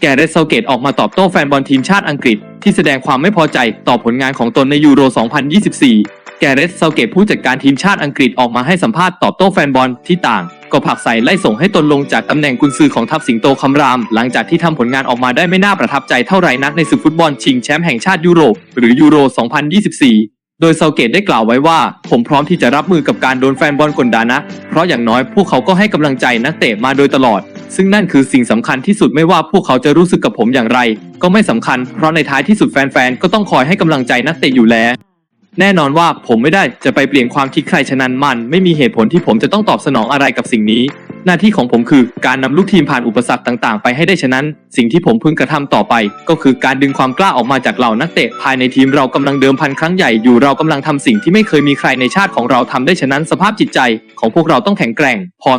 แกเรตเซาเกตออกมาตอบโต้แฟนบอลทีมชาติอังกฤษ ที่แสดงความไม่พอใจต่อผลงานของตนในยูโร 2024 แกเรตเซาเกตผู้จัดการทีมชาติอังกฤษออกมาให้สัมภาษณ์ตอบโต้แฟนบอลที่ต่าง ก็ผลักใส่ไล่ส่งให้ตนลงจากตำแหน่งกุนซือของทัพสิงโตคำราม หลังจากที่ทำผลงานออกมาได้ไม่น่าประทับใจเท่าไหร่นักในศึกฟุตบอลชิงแชมป์แห่งชาติยุโรปหรือยูโร 2024โดยเซาเกตได้กล่าวไว้ว่า ผมพร้อมที่จะรับมือกับการโดนแฟนบอลกดดันนะ เพราะอย่างน้อยพวกเขาก็ให้กำลังใจนักเตะมาโดยตลอด ซึ่งนั่นคือสิ่งสำคัญที่สุดไม่ว่าพวกเขาจะรู้สึกกับผมอย่างไร ก็ไม่สำคัญ เพราะในท้ายที่สุดแฟนๆ ก็ต้องคอยให้กำลังใจนักเตะอยู่แล้ว แน่นอนว่าผมไม่ได้จะไปเปลี่ยนความคิดใครฉะนั้นมัน ไม่มีเหตุผลที่ผมจะต้องตอบสนองอะไรกับสิ่งนี้ หน้าที่ของผมคือการนำลูกทีมผ่านอุปสรรคต่างๆ ไปให้ได้ฉะนั้น สิ่งที่ผมพึงกระทำต่อไป ก็คือการดึงความกล้าออกมาจากเหล่านักเตะภายในทีมเรากำลังเดิมพันครั้งใหญ่อยู่เรากำลังทำสิ่งที่ไม่เคยมีใครในชาติของเราทำได้ฉะนั้นสภาพจิตใจ ของพวกเราต้องแข็งแกร่งพอ